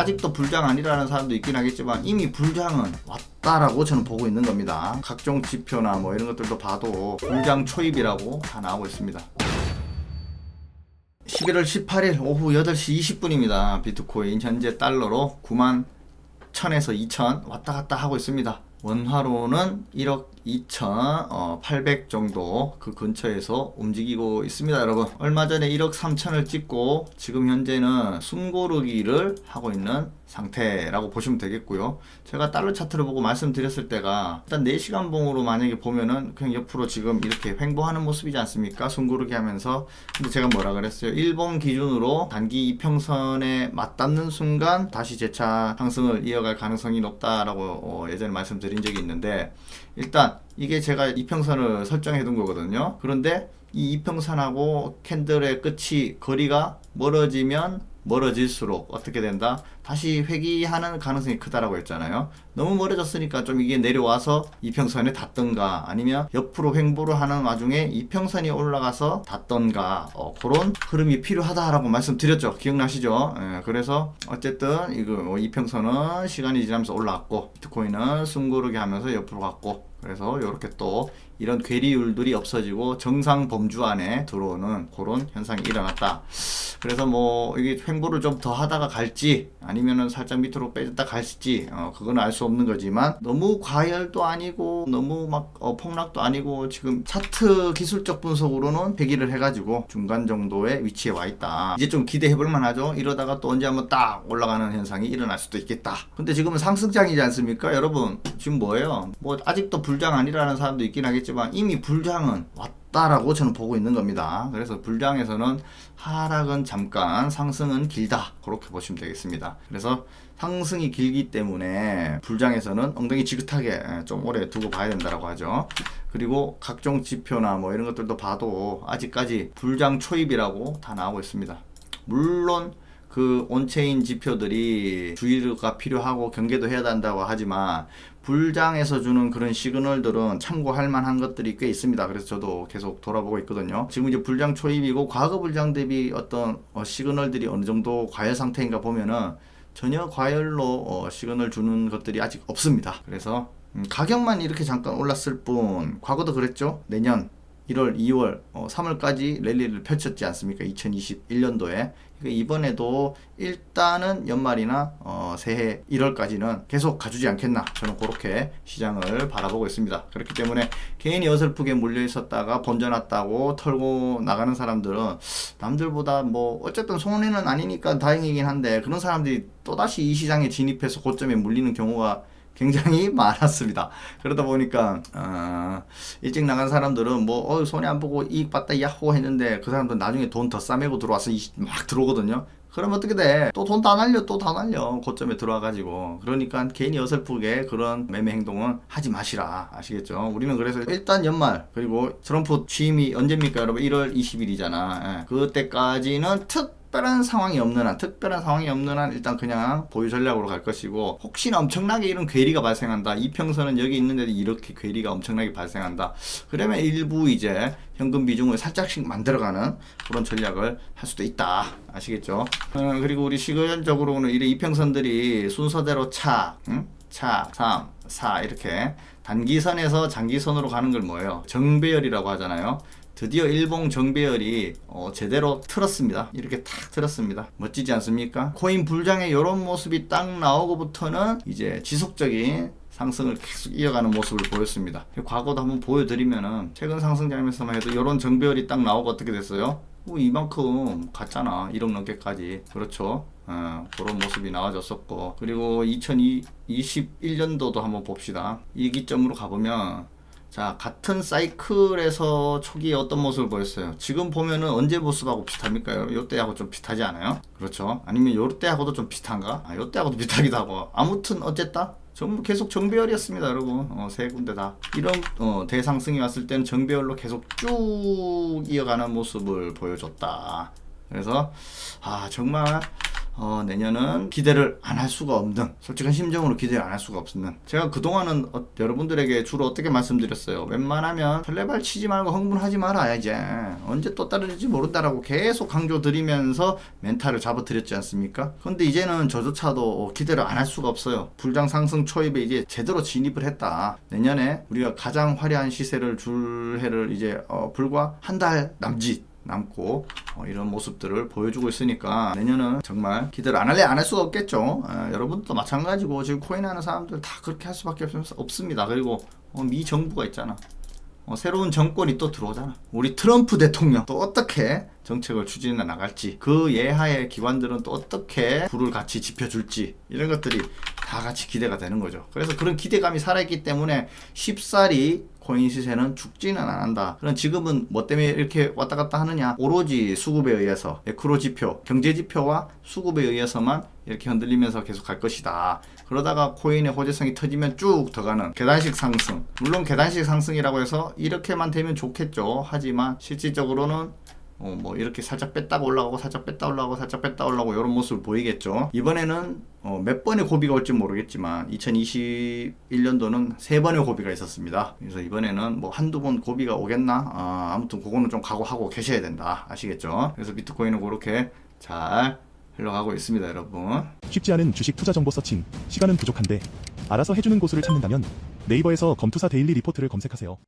아직도 불장 아니라는 사람도 있긴 하겠지만 이미 불장은 왔다라고 저는 보고 있는 겁니다. 각종 지표나 뭐 이런 것들도 봐도 불장 초입이라고 다 나오고 있습니다. 11월 18일 오후 8시 20분입니다. 비트코인 현재 달러로 9만 1000에서 2000 왔다 갔다 하고 있습니다. 원화로는 1억 2,800 정도 그 근처에서 움직이고 있습니다, 여러분. 얼마 전에 1억 3천을 찍고 지금 현재는 숨고르기를 하고 있는 상태라고 보시면 되겠고요. 제가 달러 차트를 보고 말씀드렸을 때가 일단 4시간 봉으로 만약에 보면은 그냥 옆으로 지금 이렇게 횡보하는 모습이지 않습니까? 숨고르기 하면서. 근데 제가 뭐라 그랬어요? 일본 기준으로 단기 이평선에 맞닿는 순간 다시 재차 상승을 이어갈 가능성이 높다라고 어, 예전에 말씀드린 적이 있는데 일단 이게 제가 이평선을 설정해 둔 거거든요. 그런데 이 이평선하고 캔들의 끝이 거리가 멀어지면 멀어질수록 어떻게 된다? 다시 회귀하는 가능성이 크다라고 했잖아요. 너무 멀어졌으니까 좀 이게 내려와서 이평선에 닿던가 아니면 옆으로 횡보를 하는 와중에 이평선이 올라가서 닿던가 어, 그런 흐름이 필요하다라고 말씀드렸죠. 기억나시죠? 예, 그래서 어쨌든 이거 뭐 이평선은 시간이 지나면서 올라왔고 비트코인은 숨고르게 하면서 옆으로 갔고 그래서 이렇게 또 이런 괴리율들이 없어지고 정상 범주 안에 들어오는 그런 현상이 일어났다. 그래서 뭐 이게 횡보를 좀 더 하다가 갈지 아니면은 살짝 밑으로 빼졌다 갈지 어 그건 알 수 없는 거지만 너무 과열도 아니고 너무 막 어, 폭락도 아니고 지금 차트 기술적 분석으로는 배기를 해가지고 중간 정도의 위치에 와 있다. 이제 좀 기대해 볼 만하죠. 이러다가 또 언제 한번 딱 올라가는 현상이 일어날 수도 있겠다. 근데 지금은 상승장이지 않습니까? 여러분 지금 뭐예요? 뭐 아직도 불장 아니라는 사람도 있긴 하겠지만 이미 불장은 왔다 라고 저는 보고 있는 겁니다. 그래서 불장에서는 하락은 잠깐, 상승은 길다. 그렇게 보시면 되겠습니다. 그래서 상승이 길기 때문에 불장에서는 엉덩이 지긋하게 좀 오래 두고 봐야 된다라고 하죠. 그리고 각종 지표나 뭐 이런 것들도 봐도 아직까지 불장 초입이라고 다 나오고 있습니다. 물론 그 온체인 지표들이 주의가 필요하고 경계도 해야 된다고 하지만 불장에서 주는 그런 시그널들은 참고할 만한 것들이 꽤 있습니다. 그래서 저도 계속 돌아보고 있거든요. 지금 이제 불장 초입이고 과거 불장 대비 어떤 어, 시그널들이 어느 정도 과열 상태인가 보면은 전혀 과열로 어, 시그널 주는 것들이 아직 없습니다. 그래서 음, 가격만 이렇게 잠깐 올랐을 뿐 과거도 그랬죠. 내년 1월, 2월, 어, 3월까지 랠리를 펼쳤지 않습니까? 2021년도에. 이번에도 일단은 연말이나 어, 새해 1월까지는 계속 가주지 않겠나. 저는 그렇게 시장을 바라보고 있습니다. 그렇기 때문에 개인이 어설프게 물려 있었다가 번져놨다고 털고 나가는 사람들은 남들보다 뭐 어쨌든 손해는 아니니까 다행이긴 한데 그런 사람들이 또다시 이 시장에 진입해서 고점에 물리는 경우가 굉장히 많았습니다. 그러다 보니까 어, 일찍 나간 사람들은 뭐 어, 손해 안 보고 이익 봤다 야호 했는데 그 사람들 나중에 돈 더 싸매고 들어와서 이- 막 들어오거든요. 그러면 어떻게 돼? 또 돈 다 날려, 또 다 날려. 고점에 들어와가지고. 그러니까 괜히 어설프게 그런 매매 행동은 하지 마시라. 아시겠죠? 우리는 그래서 일단 연말, 그리고 트럼프 취임이 언제입니까, 여러분? 1월 20일이잖아. 그때까지는 특 특별한 상황이 없는 한, 특별한 상황이 없는 한 일단 그냥 보유 전략으로 갈 것이고 혹시나 엄청나게 이런 괴리가 발생한다. 이평선은 여기 있는데도 이렇게 괴리가 엄청나게 발생한다. 그러면 일부 이제 현금 비중을 살짝씩 만들어가는 그런 전략을 할 수도 있다. 아시겠죠? 어, 그리고 우리 시간적으로는 이래 이평선들이 순서대로 차, 응? 차, 3, 4 이렇게 단기선에서 장기선으로 가는 걸 뭐예요? 정배열이라고 하잖아요. 드디어 일본 정배열이 어, 제대로 틀었습니다. 이렇게 탁 틀었습니다. 멋지지 않습니까? 코인 불장의 이런 모습이 딱 나오고부터는 이제 지속적인 상승을 계속 이어가는 모습을 보였습니다. 과거도 한번 보여드리면은 최근 상승장에서만 해도 이런 정배열이 딱 나오고 어떻게 됐어요? 뭐 이만큼 갔잖아. 1억 넘게까지. 그렇죠. 어, 그런 모습이 나와줬었고 그리고 2021년도도 한번 봅시다. 이 기점으로 가보면 자, 같은 사이클에서 초기에 어떤 모습을 보였어요? 지금 보면은 언제 모습하고 비슷합니까? 요때하고 좀 비슷하지 않아요? 그렇죠. 아니면 요때하고도 좀 비슷한가? 아, 요때하고도 비슷하기도 하고. 아무튼 어쨌다? 전부 계속 정배열이었습니다, 여러분. 어, 세 군데 다. 이런 어, 대상승이 왔을 때는 정배열로 계속 쭉 이어가는 모습을 보여줬다. 그래서 아 정말 어, 내년은 기대를 안 할 수가 없는 솔직한 심정으로 기대를 안 할 수가 없는. 제가 그동안은 어, 여러분들에게 주로 어떻게 말씀드렸어요? 웬만하면 설레발 치지 말고 흥분하지 마라 이제. 언제 또 떨어질지 모른다라고 계속 강조드리면서 멘탈을 잡아드렸지 않습니까? 근데 이제는 저조차도 어, 기대를 안 할 수가 없어요. 불장 상승 초입에 이제 제대로 진입을 했다. 내년에 우리가 가장 화려한 시세를 줄 해를 이제 어, 불과 한 달 남짓 남고 어, 이런 모습들을 보여주고 있으니까 내년은 정말 기대를 안 할래 안 할 수가 없겠죠. 어, 여러분도 마찬가지고 지금 코인 하는 사람들 다 그렇게 할 수밖에 없- 없습니다. 그리고 어, 미 정부가 있잖아. 어, 새로운 정권이 또 들어오잖아. 우리 트럼프 대통령 또 어떻게 정책을 추진해 나갈지 그 예하의 기관들은 또 어떻게 불을 같이 지펴줄지 이런 것들이 다 같이 기대가 되는 거죠. 그래서 그런 기대감이 살아있기 때문에 쉽사리 코인 시세는 죽지는 않는다. 그럼 지금은 뭐 때문에 이렇게 왔다 갔다 하느냐? 오로지 수급에 의해서 매크로 지표, 경제 지표와 수급에 의해서만 이렇게 흔들리면서 계속 갈 것이다. 그러다가 코인의 호재성이 터지면 쭉 더 가는 계단식 상승. 물론 계단식 상승이라고 해서 이렇게만 되면 좋겠죠. 하지만 실질적으로는 어, 뭐 이렇게 살짝 뺐다가 올라가고 살짝 뺐다 올라가고 살짝 뺐다 올라가고 이런 모습을 보이겠죠. 이번에는 어, 몇 번의 고비가 올지 모르겠지만 2021년도는 세 번의 고비가 있었습니다. 그래서 이번에는 뭐 한두 번 고비가 오겠나? 아, 아무튼 그거는 좀 각오하고 계셔야 된다. 아시겠죠? 그래서 비트코인은 그렇게 잘 흘러가고 있습니다, 여러분. 쉽지 않은 주식 투자 정보 서칭, 시간은 부족한데 알아서 해주는 고수를 찾는다면 네이버에서 검투사 데일리 리포트를 검색하세요.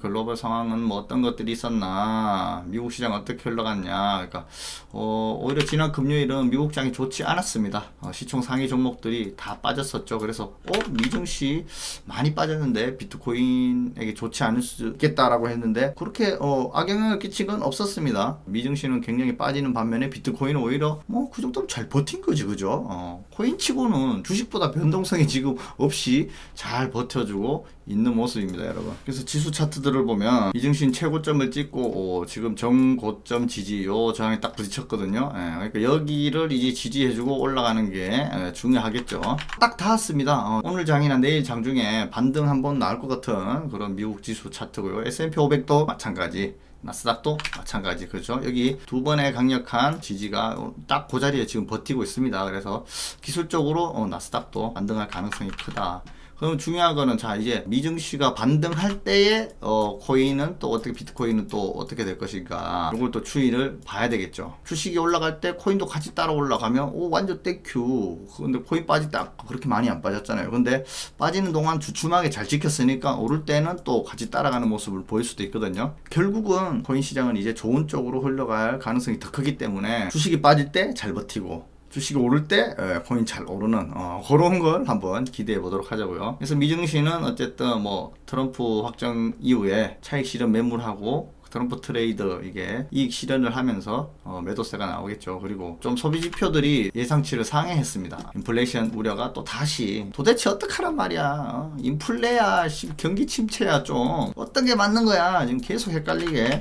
글로벌 상황은 뭐 어떤 것들이 있었나, 미국 시장 어떻게 흘러갔냐, 그러니까 어, 오히려 지난 금요일은 미국 장이 좋지 않았습니다. 어, 시총 상위 종목들이 다 빠졌었죠. 그래서 어 미증시 많이 빠졌는데 비트코인에게 좋지 않을 수 있겠다라고 했는데 그렇게 어, 악영향을 끼친 건 없었습니다. 미증시는 굉장히 빠지는 반면에 비트코인은 오히려 뭐 그 정도면 잘 버틴 거지, 그죠? 어, 코인치고는 주식보다 변동성이 지금 없이 잘 버텨주고 있는 모습입니다, 여러분. 그래서 지수 차트들을 보면 이증신 최고점을 찍고 어, 지금 정고점 지지 요 저항에 딱 부딪혔거든요. 예, 그러니까 여기를 이제 지지해주고 올라가는 게 예, 중요하겠죠. 딱 닿았습니다. 어, 오늘 장이나 내일 장 중에 반등 한번 나올 것 같은 그런 미국 지수 차트고요. S&P 500도 마찬가지. 나스닥도 마찬가지 그렇죠? 여기 두 번의 강력한 지지가 딱 그 자리에 지금 버티고 있습니다. 그래서 기술적으로 어, 나스닥도 반등할 가능성이 크다 그럼 중요한 거는 자 이제 미증시가 반등할 때에 어 코인은 또 어떻게 비트코인은 또 어떻게 될 것인가. 이걸 또 추이를 봐야 되겠죠. 주식이 올라갈 때 코인도 같이 따라 올라가면 오 완전 땡큐. 근데 코인 빠질 때 그렇게 많이 안 빠졌잖아요. 근데 빠지는 동안 주춤하게 잘 지켰으니까 오를 때는 또 같이 따라가는 모습을 보일 수도 있거든요. 결국은 코인 시장은 이제 좋은 쪽으로 흘러갈 가능성이 더 크기 때문에 주식이 빠질 때 잘 버티고 주식이 오를 때 에, 코인 잘 오르는 어, 그런 걸 한번 기대해 보도록 하자고요. 그래서 미증시는 어쨌든 뭐 트럼프 확정 이후에 차익 실현 매물하고 트럼프 트레이더 이게 이익 실현을 하면서 어, 매도세가 나오겠죠. 그리고 좀 소비 지표들이 예상치를 상회했습니다. 인플레이션 우려가 또 다시 도대체 어떡하란 말이야. 어? 인플레야, 씨, 경기 침체야 좀 어떤 게 맞는 거야. 지금 계속 헷갈리게. 예.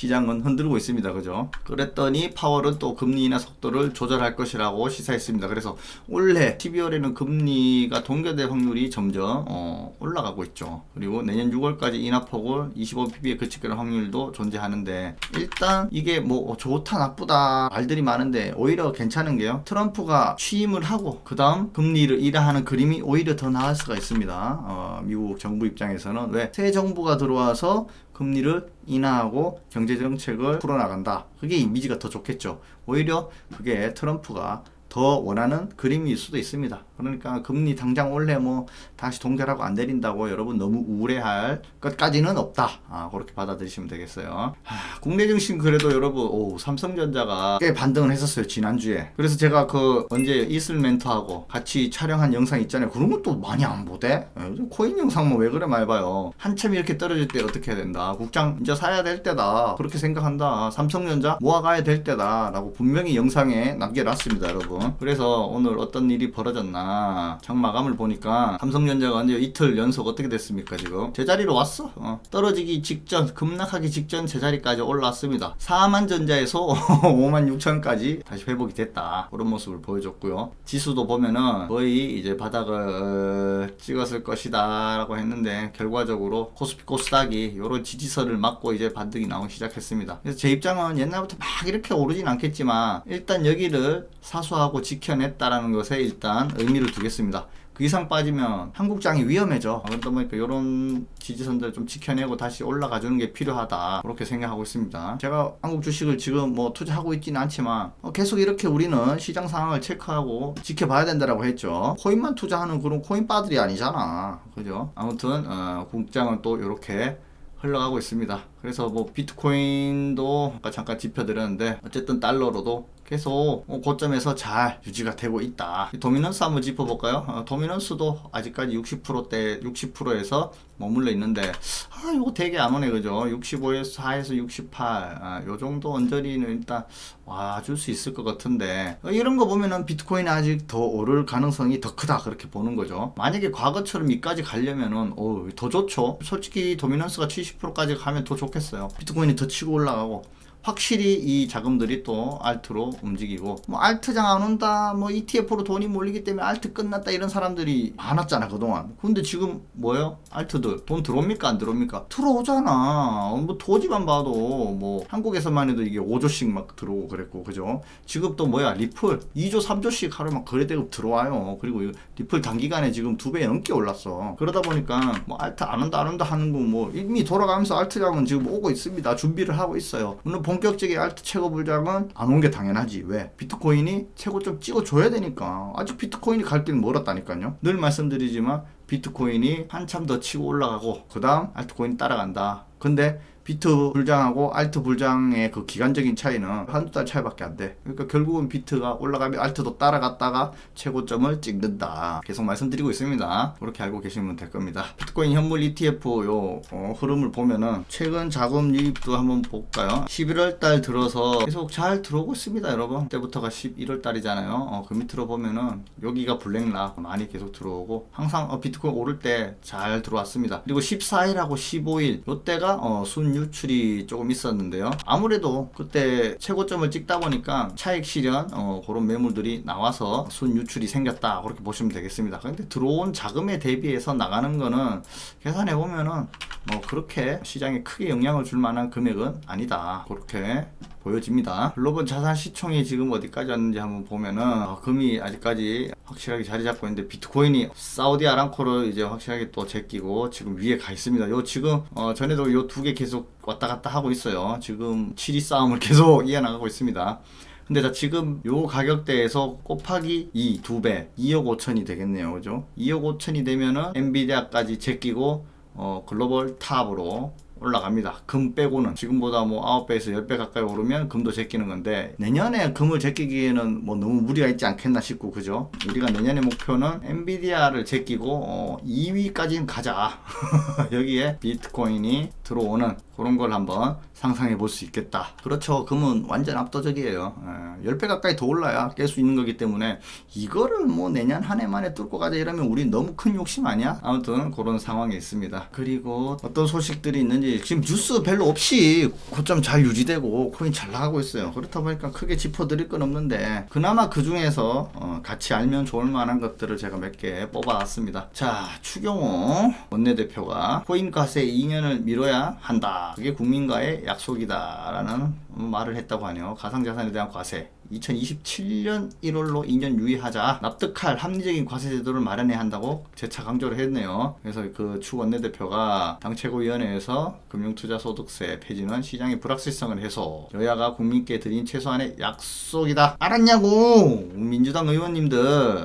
시장은 흔들고 있습니다. 그죠? 그랬더니 파월은 또 금리 인하 속도를 조절할 것이라고 시사했습니다. 그래서 올해 12월에는 금리가 동결될 확률이 점점 어, 올라가고 있죠. 그리고 내년 6월까지 인하폭을 25pp에 그치게 할 확률도 존재하는데 일단 이게 뭐 좋다 나쁘다 말들이 많은데 오히려 괜찮은 게요. 트럼프가 취임을 하고 그 다음 금리를 인하하는 그림이 오히려 더 나을 수가 있습니다. 어, 미국 정부 입장에서는 왜 새 정부가 들어와서 금리를 인하하고 경제 정책을 풀어나간다. 그게 이미지가 더 좋겠죠. 오히려 그게 트럼프가 더 원하는 그림일 수도 있습니다. 그러니까 금리 당장 올해 뭐 다시 동결하고 안 내린다고 여러분 너무 우울해할 것까지는 없다. 아, 그렇게 받아들이시면 되겠어요. 하, 국내 증시 그래도 여러분 오, 삼성전자가 꽤 반등을 했었어요 지난주에. 그래서 제가 그 언제 이슬 멘토하고 같이 촬영한 영상 있잖아요. 그런 것도 많이 안 보대. 예, 코인 영상 뭐 왜 그래 말 봐요. 한참 이렇게 떨어질 때 어떻게 해야 된다. 국장 이제 사야 될 때다. 그렇게 생각한다. 삼성전자 모아가야 될 때다라고 분명히 영상에 남겨놨습니다, 여러분. 그래서 오늘 어떤 일이 벌어졌나 장 마감을 보니까 삼성전자가 이제 이틀 연속 어떻게 됐습니까 지금 제자리로 왔어. 어. 떨어지기 직전 급락하기 직전 제자리까지 올라왔습니다. 4만 전자에서 5만 6천까지 다시 회복이 됐다. 그런 모습을 보여줬고요. 지수도 보면은 거의 이제 바닥을 찍었을 것이다 라고 했는데 결과적으로 코스피 코스닥이 이런 지지선을 맞고 이제 반등이 나오기 시작했습니다. 그래서 제 입장은 옛날부터 막 이렇게 오르진 않겠지만 일단 여기를 사수하고 보호하고 지켜냈다라는 것에 일단 의미를 두겠습니다. 그 이상 빠지면 한국장이 위험해져. 그러다 보니까 이런 지지선들 좀 지켜내고 다시 올라가 주는 게 필요하다. 그렇게 생각하고 있습니다. 제가 한국 주식을 지금 뭐 투자하고 있지는 않지만 어, 계속 이렇게 우리는 시장 상황을 체크하고 지켜봐야 된다라고 했죠. 코인만 투자하는 그런 코인바들이 아니잖아. 그죠? 아무튼 어, 국장은 또 이렇게 흘러가고 있습니다. 그래서 뭐 비트코인도 아까 잠깐 짚어드렸는데 어쨌든 달러로도 계속 어, 고점에서 잘 유지가 되고 있다. 도미넌스 한번 짚어볼까요? 어, 도미넌스도 아직까지 60%대 60%에서 머물러 있는데 아 이거 되게 안 오네 그죠? 65에서 4에서 68 아, 요 정도 언저리는 일단 와줄 수 있을 것 같은데 어, 이런 거 보면은 비트코인이 아직 더 오를 가능성이 더 크다 그렇게 보는 거죠. 만약에 과거처럼 이까지 가려면은 어, 더 좋죠. 솔직히 도미넌스가 70%까지 가면 더 좋겠 어요. 비트코인이 더 치고 올라가고 확실히 이 자금들이 또 알트로 움직이고 뭐 알트장 안 온다 뭐 ETF로 돈이 몰리기 때문에 알트 끝났다 이런 사람들이 많았잖아 그동안. 근데 지금 뭐예요? 알트들. 돈 들어옵니까? 안 들어옵니까? 들어오잖아. 어, 뭐 도지만 봐도 뭐 한국에서만 해도 이게 5조씩 막 들어오고 그랬고 그죠? 지금 또 뭐야? 리플. 2조 3조씩 하루 막 거래대금 들어와요. 그리고 이 리플 단기간에 지금 두 배 넘게 올랐어. 그러다 보니까 뭐 알트 안 온다 안 온다 하는 거 뭐 이미 돌아가면서 알트장은 지금 오고 있습니다. 준비를 하고 있어요. 물론 본 격적인 알트 최고 불장은 안 온 게 당연하지. 왜? 비트코인이 최고점 찍어줘야 되니까. 아직 비트코인이 갈 길 멀었다니까요. 늘 말씀드리지만 비트코인이 한참 더 치고 올라가고 그 다음 알트코인 따라간다. 근데 비트 불장하고 알트 불장의 그 기간적인 차이는 한두 달 차이밖에 안 돼. 그러니까 결국은 비트가 올라가면 알트도 따라갔다가 최고점을 찍는다. 계속 말씀드리고 있습니다. 그렇게 알고 계시면 될 겁니다. 비트코인 현물 ETF 요 어, 흐름을 보면은 최근 자금 유입도 한번 볼까요? 11월 달 들어서 계속 잘 들어오고 있습니다, 여러분. 그때부터가 11월 달이잖아요. 어, 그 밑으로 보면은 여기가 블랙락 많이 계속 들어오고 항상 어, 비트코인 오를 때 잘 들어왔습니다. 그리고 14일하고 15일 요때가 어, 순 유출이 조금 있었는데요. 아무래도 그때 최고점을 찍다 보니까 차익 실현 어, 그런 매물들이 나와서 순 유출이 생겼다 그렇게 보시면 되겠습니다. 근데 들어온 자금에 대비해서 나가는 거는 계산해 보면은 뭐 그렇게 시장에 크게 영향을 줄 만한 금액은 아니다. 그렇게 보여집니다. 글로벌 자산 시총이 지금 어디까지 왔는지 한번 보면은 어, 금이 아직까지 확실하게 자리 잡고 있는데 비트코인이 사우디 아람코를 이제 확실하게 또 제끼고 지금 위에 가 있습니다. 요 지금 어 전에도 요 두 개 계속 왔다 갔다 하고 있어요. 지금 7위 싸움을 계속 이어나가고 있습니다. 근데 자 지금 요 가격대에서 곱하기 2, 2배, 2억 5천이 되겠네요. 그죠? 2억 5천이 되면은 엔비디아까지 제끼고 어 글로벌 탑으로 올라갑니다. 금 빼고는 지금보다 뭐 9배에서 10배 가까이 오르면 금도 제끼는 건데 내년에 금을 제끼기에는 뭐 너무 무리가 있지 않겠나 싶고 그죠? 우리가 내년의 목표는 엔비디아를 제끼고 어 2위까지는 가자. 여기에 비트코인이 들어오는 그런 걸 한번 상상해 볼 수 있겠다. 그렇죠. 금은 완전 압도적이에요. 예, 10배 가까이 더 올라야 깰 수 있는 거기 때문에 이거를 뭐 내년 한 해 만에 뚫고 가자 이러면 우리 너무 큰 욕심 아니야? 아무튼 그런 상황에 있습니다. 그리고 어떤 소식들이 있는지 지금 뉴스 별로 없이 고점 잘 유지되고 코인 잘 나가고 있어요. 그렇다 보니까 크게 짚어드릴 건 없는데 그나마 그 중에서 어, 같이 알면 좋을 만한 것들을 제가 몇 개 뽑아왔습니다. 자, 추경호 원내대표가 코인 과세 2년을 미뤄야 한다. 그게 국민과의 약속이다라는 말을 했다고 하네요. 가상자산에 대한 과세. 2027년 1월로 2년 유예하자 납득할 합리적인 과세 제도를 마련해야 한다고 재차 강조를 했네요. 그래서 그 추 원내대표가 당 최고위원회에서 금융투자소득세 폐지는 시장의 불확실성을 해소 여야가 국민께 드린 최소한의 약속이다. 알았냐고 민주당 의원님들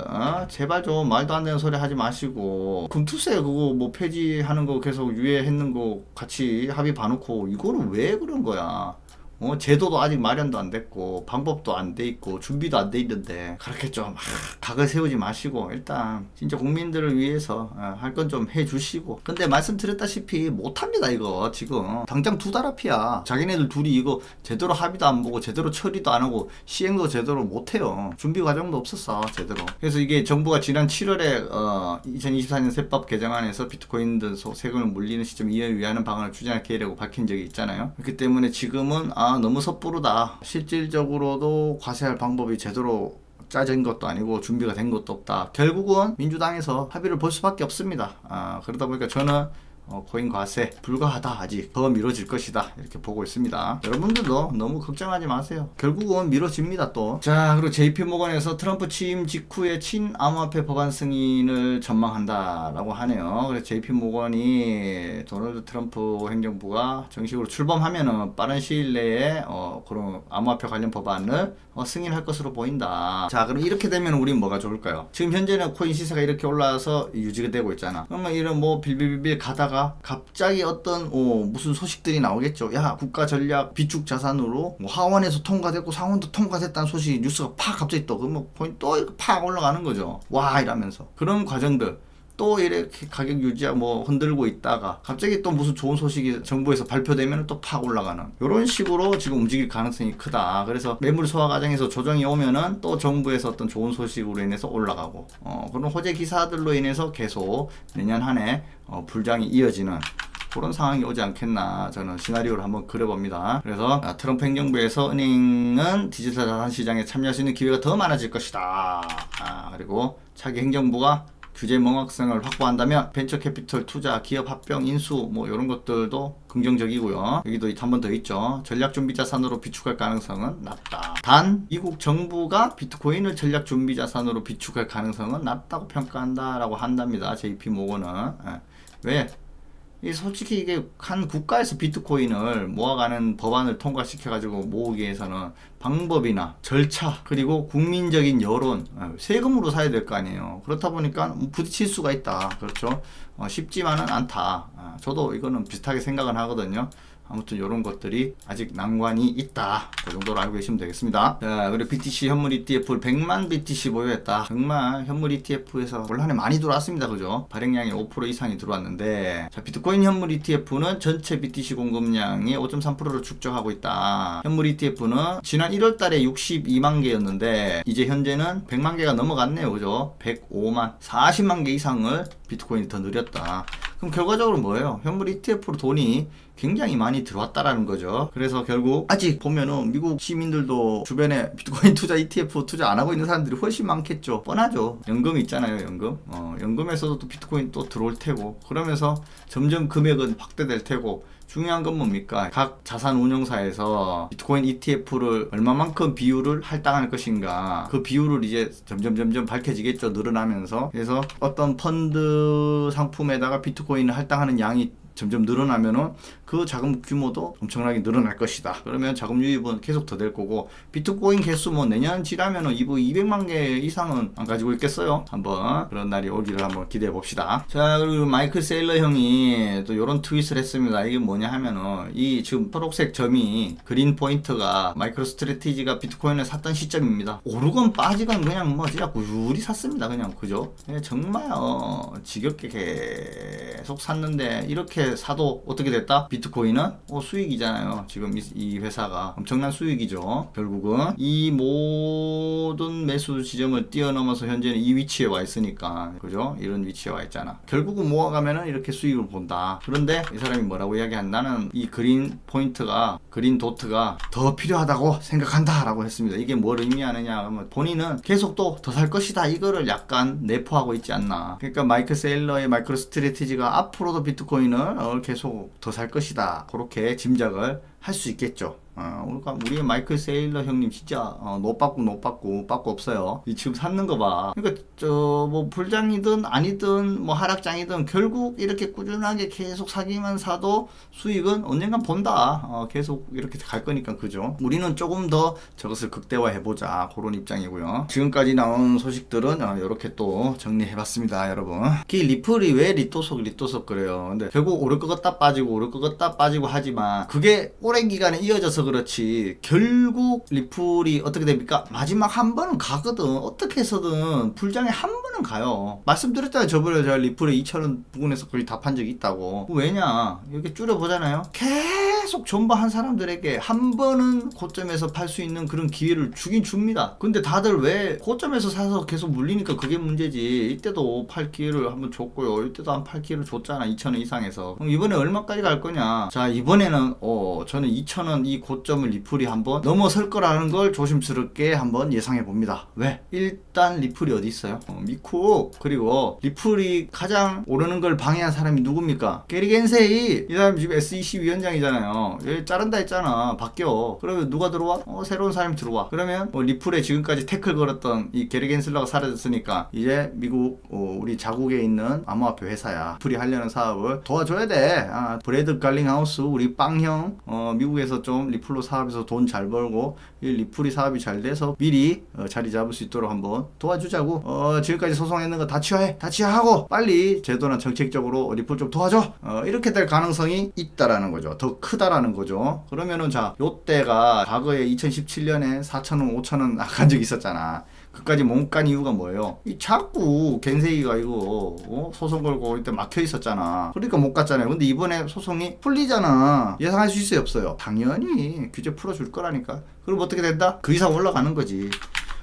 어? 제발 좀 말도 안 되는 소리 하지 마시고 금투세 그거 뭐 폐지하는 거 계속 유예했는 거 같이 합의 봐놓고 이거를 왜 그런 거야? 어, 제도도 아직 마련도 안 됐고 방법도 안 돼 있고 준비도 안 돼 있는데 그렇게 좀 아, 각을 세우지 마시고 일단 진짜 국민들을 위해서 아, 할건 좀 해주시고. 근데 말씀드렸다시피 못합니다 이거 지금. 당장 두 달 앞이야. 자기네들 둘이 이거 제대로 합의도 안 보고 제대로 처리도 안 하고 시행도 제대로 못해요. 준비 과정도 없었어 제대로. 그래서 이게 정부가 지난 7월에 어, 2024년 세법 개정안에서 비트코인들 소- 세금을 물리는 시점 이해를 위하는 방안을 추진할 계획이라고 밝힌 적이 있잖아요. 그렇기 때문에 지금은 아 너무 섣부르다 실질적으로도 과세할 방법이 제대로 짜진 것도 아니고 준비가 된 것도 없다. 결국은 민주당에서 합의를 볼 수밖에 없습니다. 아, 그러다 보니까 저는 어, 코인 과세 불가하다 아직 더 미뤄질 것이다 이렇게 보고 있습니다. 여러분들도 너무 걱정하지 마세요. 결국은 미뤄집니다 또. 자 그리고 JP 모건에서 트럼프 취임 직후에 친암호화폐 법안 승인을 전망한다 라고 하네요. 그래서 JP 모건이 도널드 트럼프 행정부가 정식으로 출범하면은 빠른 시일 내에 어, 그런 암호화폐 관련 법안을 어, 승인할 것으로 보인다. 자 그럼 이렇게 되면 우린 뭐가 좋을까요? 지금 현재는 코인 시세가 이렇게 올라와서 유지가 되고 있잖아. 그러면 이런 뭐 빌빌빌빌 가다가 갑자기 어떤 어, 무슨 소식들이 나오겠죠. 야 국가 전략 비축 자산으로 뭐 하원에서 통과됐고 상원도 통과됐다는 소식이 뉴스가 팍 갑자기 또 그러면 코인 또팍 올라가는 거죠. 와 이러면서 그런 과정들. 또 이렇게 가격 유지하고 뭐 흔들고 있다가 갑자기 또 무슨 좋은 소식이 정부에서 발표되면 또 팍 올라가는 이런 식으로 지금 움직일 가능성이 크다. 그래서 매물 소화 과정에서 조정이 오면은 또 정부에서 어떤 좋은 소식으로 인해서 올라가고 어, 그런 호재 기사들로 인해서 계속 내년 한 해 어, 불장이 이어지는 그런 상황이 오지 않겠나 저는 시나리오를 한번 그려봅니다. 그래서 아, 트럼프 행정부에서 은행은 디지털 자산 시장에 참여할 수 있는 기회가 더 많아질 것이다. 아, 그리고 차기 행정부가 규제 명확성을 확보한다면 벤처 캐피털 투자, 기업 합병, 인수 뭐 이런 것들도 긍정적이고요. 여기도 한 번 더 있죠. 전략 준비 자산으로 비축할 가능성은 낮다. 단 미국 정부가 비트코인을 전략 준비 자산으로 비축할 가능성은 낮다고 평가한다라고 한답니다. JP 모건은 예. 왜? 이 솔직히 이게 한 국가에서 비트코인을 모아가는 법안을 통과시켜가지고 모으기 위해서는 방법이나 절차 그리고 국민적인 여론 어, 세금으로 사야 될 거 아니에요. 그렇다 보니까 부딪힐 수가 있다. 그렇죠? 어, 쉽지만은 않다. 아, 저도 이거는 비슷하게 생각은 하거든요. 아무튼 이런 것들이 아직 난관이 있다. 그 정도로 알고 계시면 되겠습니다. 자, 그리고 BTC 현물 ETF를 100만 BTC 보유했다. 정말 현물 ETF에서 올 한해 많이 들어왔습니다. 그죠? 발행량이 5% 이상이 들어왔는데, 자, 비트코인 현물 ETF는 전체 BTC 공급량이 5.3%를 축적하고 있다. 현물 ETF는 지난 1월 달에 62만 개였는데, 이제 현재는 100만 개가 넘어갔네요. 그죠? 105만, 40만 개 이상을 비트코인이 더 늘렸다. 그럼 결과적으로 뭐예요? 현물 ETF로 돈이 굉장히 많이 들어왔다라는 거죠. 그래서 결국 아직 보면은 미국 시민들도 주변에 비트코인 투자 ETF 투자 안 하고 있는 사람들이 훨씬 많겠죠. 뻔하죠. 연금 있잖아요, 연금. 어, 연금에서도 또 비트코인 또 들어올 테고 그러면서 점점 금액은 확대될 테고 중요한 건 뭡니까? 각 자산 운용사에서 비트코인 ETF를 얼마만큼 비율을 할당할 것인가. 그 비율을 이제 점점 점점 밝혀지겠죠. 늘어나면서. 그래서 어떤 펀드 상품에다가 비트코인을 할당하는 양이 점점 늘어나면은 그 자금 규모도 엄청나게 늘어날 것이다. 그러면 자금 유입은 계속 더 될 거고 비트코인 개수 뭐 내년 지나면은 이거 200만 개 이상은 안 가지고 있겠어요. 한번 그런 날이 오기를 한번 기대해 봅시다. 자 그리고 마이클 세일러 형이 또 이런 트윗을 했습니다. 이게 뭐냐 하면은 이 지금 초록색 점이 그린 포인트가 마이크로 스트레티지가 비트코인을 샀던 시점입니다. 오르건 빠지건 그냥 뭐 진짜 구줄이 샀습니다. 그냥 그죠? 예, 정말 어, 지겹게 계속 샀는데 이렇게 사도 어떻게 됐다? 비트 코인은 어, 수익이잖아요. 지금 이, 이 회사가 엄청난 수익이죠. 결국은 이 모든 매수 지점을 뛰어넘어서 현재는 이 위치에 와 있으니까 그죠? 이런 위치에 와 있잖아. 결국은 모아가면은 이렇게 수익을 본다. 그런데 이 사람이 뭐라고 이야기한다는 이 그린 포인트가 그린 도트가 더 필요하다고 생각한다라고 했습니다. 이게 뭘 의미하느냐 하면 본인은 계속 또 더 살 것이다 이거를 약간 내포하고 있지 않나. 그러니까 마이크 세일러의 마이크로 스트레티지가 앞으로도 비트코인을 어, 계속 더 살 것이다. 그렇게 짐작을 할 수 있겠죠. 어, 그러니까 우리 마이클 세일러 형님 진짜 어, 노 받고 노 받고 받고 없어요. 이 지금 샀는 거 봐. 그러니까 저뭐 불장이든 아니든 뭐 하락장이든 결국 이렇게 꾸준하게 계속 사기만 사도 수익은 언젠간 본다. 어, 계속 이렇게 갈 거니까 그죠. 우리는 조금 더 저것을 극대화해 보자 그런 입장이고요. 지금까지 나온 소식들은 어, 이렇게 또 정리해봤습니다, 여러분. 이 리플이 왜 리또속 리또속 그래요. 근데 결국 오를 것 같다 빠지고 오를 것 같다 빠지고 하지만 그게 오랜 기간에 이어져서 그렇지 결국 리플이 어떻게 됩니까? 마지막 한 번은 가거든. 어떻게 해서든 불장에 한 번은 가요. 말씀드렸잖아요. 저번에 제가 리플에 2,000원 부근에서 거의 다판 적이 있다고. 왜냐? 이렇게 줄여보잖아요. 계속 계속 전부한 사람들에게 한 번은 고점에서 팔 수 있는 그런 기회를 주긴 줍니다. 근데 다들 왜 고점에서 사서 계속 물리니까 그게 문제지. 이때도 팔 기회를 한번 줬고요. 이때도 한 팔 기회를 줬잖아. 2,000원 이상에서. 그럼 이번에 얼마까지 갈 거냐? 자, 이번에는 어, 저는 2,000원 이 고점을 리플이 한번 넘어설 거라는 걸 조심스럽게 한번 예상해 봅니다. 왜? 일단 리플이 어디 있어요? 어, 미쿡 그리고 리플이 가장 오르는 걸 방해한 사람이 누굽니까? 게리 겐세이 이 사람 지금 SEC 위원장이잖아요. 얘 자른다 했잖아. 바뀌어. 그러면 누가 들어와? 어, 새로운 사람이 들어와. 그러면 뭐 리플에 지금까지 태클 걸었던 이 게리 겐슬러가 사라졌으니까 이제 미국 어, 우리 자국에 있는 암호화폐 회사야. 리플이 하려는 사업을 도와줘야 돼. 아, 브래드 갈링하우스 우리 빵형 어, 미국에서 좀 리플로 사업에서 돈 잘 벌고 이 리플이 사업이 잘 돼서 미리 어, 자리 잡을 수 있도록 한번 도와주자고. 어, 지금까지 소송했는 거 다 취하해. 다 취하하고 빨리 제도나 정책적으로 리플 좀 도와줘. 어, 이렇게 될 가능성이 있다라는 거죠. 더 크다 라는 거죠. 그러면은 자, 요때가 과거에 2017년에 4,000원, 5,000원 간 적이 있었잖아. 그까지 못간 이유가 뭐예요? 이 자꾸 겐세이가 이거 어? 소송 걸고 이때 막혀 있었잖아. 그러니까 못 갔잖아요. 근데 이번에 소송이 풀리잖아. 예상할 수 있어요, 없어요? 당연히 규제 풀어줄 거라니까. 그럼 어떻게 된다? 그 이상 올라가는 거지.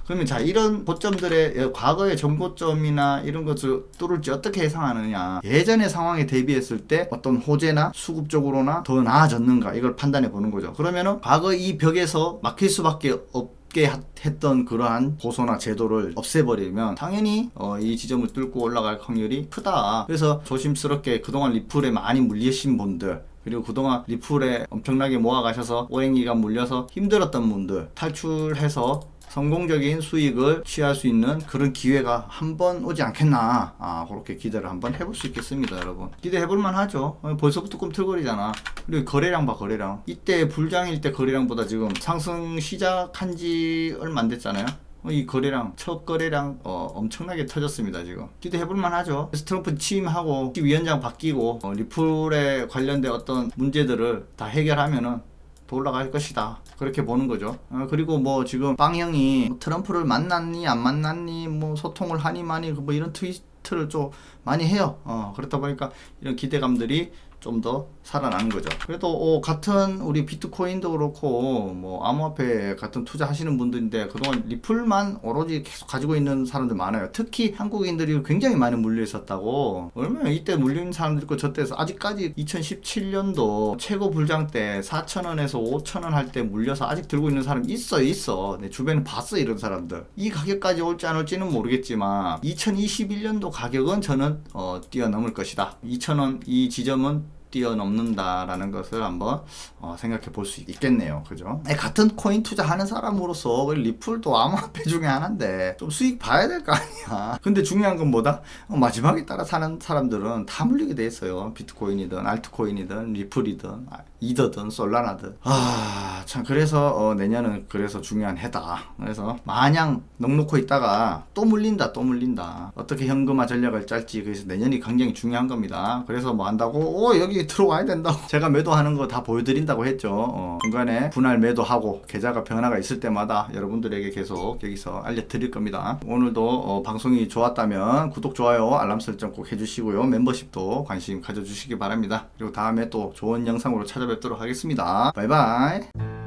그러면 자 이런 고점들의 과거의 전고점이나 이런 것을 뚫을지 어떻게 예상하느냐. 예전의 상황에 대비했을 때 어떤 호재나 수급적으로나 더 나아졌는가 이걸 판단해 보는 거죠. 그러면은 과거 이 벽에서 막힐 수밖에 없게 하- 했던 그러한 보소나 제도를 없애버리면 당연히 어, 이 지점을 뚫고 올라갈 확률이 크다. 그래서 조심스럽게 그동안 리플에 많이 물리신 분들 그리고 그동안 리플에 엄청나게 모아가셔서 오랜 기간 물려서 힘들었던 분들 탈출해서 성공적인 수익을 취할 수 있는 그런 기회가 한 번 오지 않겠나 아 그렇게 기대를 한번 해볼 수 있겠습니다 여러분. 기대해볼 만 하죠. 어, 벌써부터 꿈틀거리잖아. 그리고 거래량 봐 거래량. 이때 불장일 때 거래량보다 지금 상승 시작한 지 얼마 안 됐잖아요. 어, 이 거래량 첫 거래량 어, 엄청나게 터졌습니다 지금. 기대해볼 만 하죠. 그래서 트럼프 취임하고 위원장 바뀌고 어, 리플에 관련된 어떤 문제들을 다 해결하면은 더 올라갈 것이다. 그렇게 보는 거죠. 어, 그리고 뭐 지금 빵형이 뭐 트럼프를 만났니 안 만났니 뭐 소통을 하니 마니 뭐 이런 트위트를 좀 많이 해요. 어, 그렇다 보니까 이런 기대감들이 좀 더 살아나는 거죠. 그래도 어, 같은 우리 비트코인도 그렇고 뭐 암호화폐 같은 투자하시는 분들인데 그동안 리플만 오로지 계속 가지고 있는 사람들 많아요. 특히 한국인들이 굉장히 많이 물려 있었다고. 얼마나 이때 물린 사람들 있고 저때서 아직까지 2017년도 최고 불장 때 4,000원에서 5,000원 할 때 물려서 아직 들고 있는 사람 있어 있어. 내 주변에 봤어 이런 사람들. 이 가격까지 올지 안 올지는 모르겠지만 2021년도 가격은 저는 어, 뛰어넘을 것이다. 2,000원 이 지점은 뛰어넘는다라는 것을 한번 어, 생각해 볼 수 있겠네요. 그죠? 아니, 같은 코인 투자하는 사람으로서 그 리플도 암호화폐 중에 하나인데 좀 수익 봐야 될 거 아니야. 근데 중요한 건 뭐다? 어, 마지막에 따라 사는 사람들은 다 물리게 돼 있어요. 비트코인이든 알트코인이든 리플이든 아, 이더든 솔라나든. 아, 참 그래서 어, 내년은 그래서 중요한 해다. 그래서 마냥 넉넉히 있다가 또 물린다, 또 물린다. 어떻게 현금화 전략을 짤지 그래서 내년이 굉장히 중요한 겁니다. 그래서 뭐 한다고 오 여기 들어와야 된다고 제가 매도하는 거 다 보여드린다고 했죠. 어, 중간에 분할 매도하고 계좌가 변화가 있을 때마다 여러분들에게 계속 여기서 알려드릴 겁니다. 오늘도 어, 방송이 좋았다면 구독, 좋아요, 알람 설정 꼭 해주시고요. 멤버십도 관심 가져주시기 바랍니다. 그리고 다음에 또 좋은 영상으로 찾아 뵙도록 하겠습니다. 바이바이.